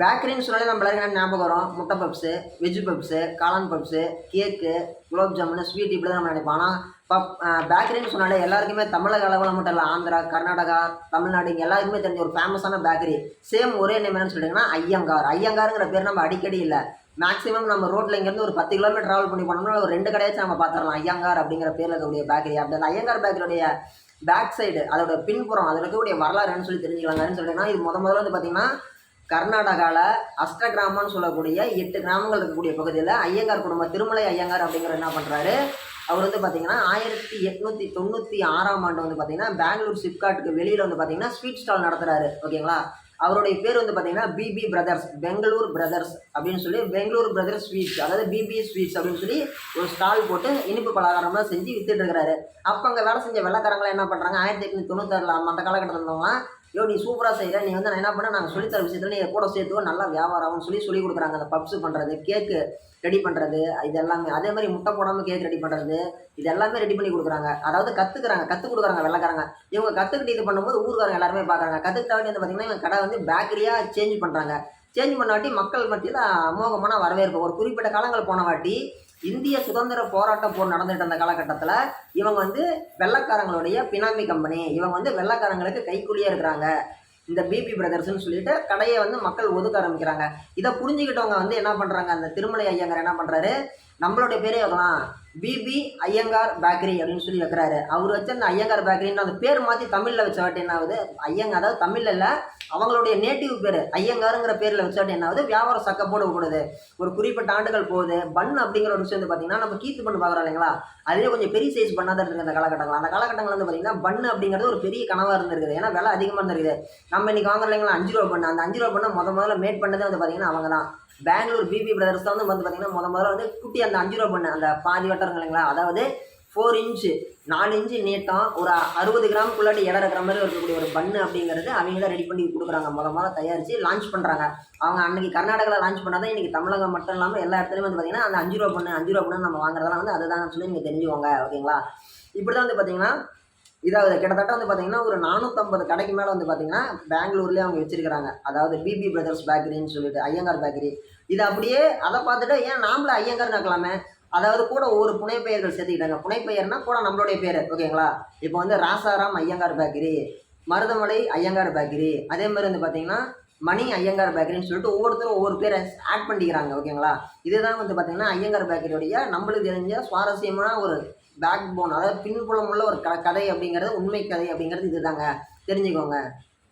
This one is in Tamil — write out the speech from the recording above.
பேக்கரின்னு சொன்னாலே நம்ம எல்லாருக்கும் ஞாபகம் வரும்? முட்டை பப்ஸு வெஜ் பப்ஸு காளான் puffs cake gulab jamun sweet இப்படி தான் நம்ம நினைப்போம். ஆனால் பப் பேக்கரின்னு சொன்னாலே எல்லாருக்குமே தமிழக அளவில் மட்டும் இல்லை ஆந்திரா கர்நாடகா தமிழ்நாடு இங்கே எல்லாருக்குமே தெரிஞ்ச ஒரு ஃபேமஸான பேக்கரி. சேம் ஒரே நேம் என்னன்னு சொல்லிட்டீங்கன்னா ஐயங்கார். ஐயங்காருங்கிற பேர் நம்ம அடிக்கடி இல்லை. மேக்ஸிமம் நம்ம ரோட்டில் இங்கேருந்து ஒரு பத்து கிலோமீட்டர் ட்ராவல் பண்ணி போனோம்னா ஒரு ரெண்டு கடையாச்சும் நம்ம பார்த்துடலாம் ஐயங்கார் அப்படிங்கிற பேரில் இருக்கக்கூடிய பேக்கரி. அப்படி அந்த ஐயங்கார் பேக்கரியுடைய பேக் சைடு அதோட பின்புறம் அதில் இருக்கக்கூடிய வரலாறுன்னு சொல்லி தெரிஞ்சுக்கலாங்கன்னு சொல்லிட்டீங்கன்னா இது முத முதல்ல வந்து பார்த்தீங்கன்னா கர்நாடகாவில் அஷ்ட கிராமம்னு சொல்லக்கூடிய எட்டு கிராமங்கள் இருக்கக்கூடிய பகுதியில் ஐயங்கார் குடும்பம் திருமலை ஐயங்கார் அப்படிங்கிற என்ன பண்ணுறாரு அவர் வந்து பார்த்தீங்கன்னா ஆயிரத்தி எட்நூற்றி தொண்ணூற்றி ஆறாம் ஆண்டு வந்து பார்த்தீங்கன்னா பெங்களூர் சிப்காட்டுக்கு வெளியில் வந்து பார்த்தீங்கன்னா ஸ்வீட் ஸ்டால் நடத்துகிறாரு ஓகேங்களா? அவருடைய பேர் வந்து பார்த்தீங்கன்னா பிபி பிரதர்ஸ் பெங்களூர் பிரதர்ஸ் அப்படின்னு சொல்லி பெங்களூர் பிரதர்ஸ் ஸ்வீட்ஸ் அதாவது பிபி ஸ்வீட்ஸ் அப்படின்னு சொல்லி ஒரு ஸ்டால் போட்டு இனிப்பு பலகாரம்லாம் செஞ்சு வித்துட்டு இருக்கிறாரு. அப்போ அங்கே வேலை செஞ்ச வெள்ளக்காரங்களாம் என்ன பண்ணுறாங்க ஆயிரத்தி எட்நூற்றி தொண்ணூத்தாறில் அந்த காலகட்டத்தில் இருந்தவங்க யோ நீ சூப்பராக செய்கிற நீ வந்து நான் என்ன பண்ண நாங்கள் சொல்லித்தர விஷயத்தில் நீ கூட சேர்த்துக்கோ. நல்லா வியாபாரம் சொல்லி சொல்லி கொடுக்குறாங்க. அந்த பப்ஸ் பண்ணுறது கேக்கு ரெடி பண்ணுறது இது எல்லாமே அதே மாதிரி முட்டை போடாமல் கேக் ரெடி பண்ணுறது இது எல்லாமே ரெடி பண்ணி கொடுக்குறாங்க. அதாவது கற்றுக்குறாங்க கற்றுக் கொடுக்குறாங்க வெள்ளக்காரங்க. இவங்க கற்றுக்கிட்டு இது பண்ணும்போது ஊருக்காரங்க எல்லாருமே பார்க்குறாங்க. கற்றுக்கிட்ட வந்து பார்த்தீங்கன்னா இவங்க கடை வந்து பேக்கரியாக சேஞ்ச் பண்ணுறாங்க சேஞ்ச் பண்ணாட்டி மக்கள் மத்தியில் அமோகமான வரவேற்பு. ஒரு குறிப்பிட்ட காலங்கள் போன வாட்டி இந்திய சுதந்திர போராட்டம் போர் நடந்துட்டு இருந்த காலகட்டத்தில் இவங்க வந்து வெள்ளக்காரங்களுடைய பினாமி கம்பெனி இவங்க வந்து வெள்ளக்காரங்களுக்கு கைக்கூலியாக இருக்கிறாங்க. இந்த பிபி பிரதர்ஸ்னு சொல்லிட்டு கடையை வந்து மக்கள் ஒதுக்க ஆரம்பிக்கிறாங்க. இதை புரிஞ்சுக்கிட்டவங்க வந்து என்ன பண்ணுறாங்க அந்த திருமலை ஐயங்கர் என்ன பண்ணுறாரு நம்மளுடைய பேரே வைக்கலாம் பிபி ஐயங்கார் பேக்கரி அப்படின்னு சொல்லி வைக்கிறாரு. அவர் வச்ச அந்த ஐயங்கார் பேக்கரின்னு அந்த பேர் மாற்றி தமிழில் வச்ச வாட்டி என்ன ஆகுது? ஐயங்க அதாவது தமிழில் இல்லை அவங்களுடைய நேட்டிவ் பேர் ஐயங்காருங்கிற பேரில் வச்சாட்டி என்ன ஆகுது? வியாபாரம் சக்கப்போடு கூடுது ஒரு குறிப்பிட்ட ஆண்டுகள் போகுது. பன் அப்படிங்கிற ஒரு விஷயம் வந்து பார்த்தீங்கன்னா நம்ம கீத்து பண்ணு பார்க்குறோம் இல்லைங்களா? அதுலேயே கொஞ்சம் பெரிய சைஸ் பண்ணாதான் இருக்குது அந்த காலகட்டங்கள் அந்த காலகட்டங்கள் வந்து பார்த்தீங்கன்னா பன் அப்படிங்கிறது ஒரு பெரிய கனவாக இருந்திருக்குது. ஏன்னா விலை அதிகமாக இருந்திருக்குது. நம்ம இன்னைக்கு வாங்குறோம் இல்லைங்களா அஞ்சு ரூபா பண்ணு அந்த அஞ்சு ரூபா பண்ண முத முதல்ல மேட் பண்ணதே வந்து பார்த்தீங்கன்னா அவங்க தான். பெங்களூர் பிபி பிரதர்ஸ் தான் வந்து வந்து பார்த்தீங்கன்னா முத முதல்ல வந்து குட்டி அந்த அஞ்சு ரூபா பண்ணு அந்த பாதி வட்டம் இல்லைங்களா அதாவது ஃபோர் இன்ச்சு நாலு இன்ச்சு நீட்டம் ஒரு அறுபது கிராமுக்குள்ளாடி இடம் இருக்கிற மாதிரி இருக்கக்கூடிய ஒரு பண்ணு அப்படிங்கிறது அவங்க தான் ரெடி பண்ணி கொடுக்குறாங்க. முத முதல்ல தயாரித்து லான்ச் பண்ணுறாங்க அவங்க அன்றைக்கி கர்நாடகாவில் லான்ச் பண்ணாதான் இன்றைக்கி தமிழகம் மட்டும் இல்லாமல் எல்லா இடத்துலையும் வந்து பார்த்தீங்கன்னா அந்த அஞ்சு ரூபா பண்ணு அஞ்சு ரூபா பண்ணு நம்ம வாங்குறதெல்லாம் வந்து அதுதான் சொல்லி நீங்கள் தெரிஞ்சுக்கோங்க ஓகேங்களா? இப்படி தான் வந்து பார்த்திங்கன்னா இதாவது கிட்டத்தட்ட வந்து பார்த்தீங்கன்னா ஒரு நானூற்றம்பது கடைக்கு மேலே வந்து பார்த்தீங்கன்னா பெங்களூர்லேயே அவங்க வச்சிருக்கிறாங்க. அதாவது பிபி பிரதர்ஸ் பேக்கரின்னு சொல்லிட்டு ஐயங்கார் பேக்கரி இது அப்படியே அதை பார்த்துட்டு ஏன் நாமளே ஐயங்கார் நக்கலாமே அதாவது கூட ஒவ்வொரு புனைப்பெயர்கள் சேர்த்துக்கிட்டாங்க. புனைப்பெயர்னா கூட நம்மளுடைய பேர் ஓகேங்களா? இப்போ வந்து ராசாராம் ஐயங்கார் பேக்கரி மருதமலை ஐயங்கார் பேக்கரி அதே மாதிரி வந்து பார்த்தீங்கன்னா மணி ஐயங்கார் பேக்கரின்னு சொல்லிட்டு ஒவ்வொருத்தரும் ஒவ்வொரு பேரை ஆட் பண்ணிக்கிறாங்க ஓகேங்களா? இதுதான் வந்து பார்த்தீங்கன்னா ஐயங்கார் பேக்கரியுடைய நம்மளுக்கு தெரிஞ்ச சுவாரஸ்யமான ஒரு பேக் போன் அதாவது பின்புலம் உள்ள ஒரு க கதை அப்படிங்கிறது உண்மை கதை அப்படிங்கிறது இதுதாங்க. தெரிஞ்சுக்கோங்க.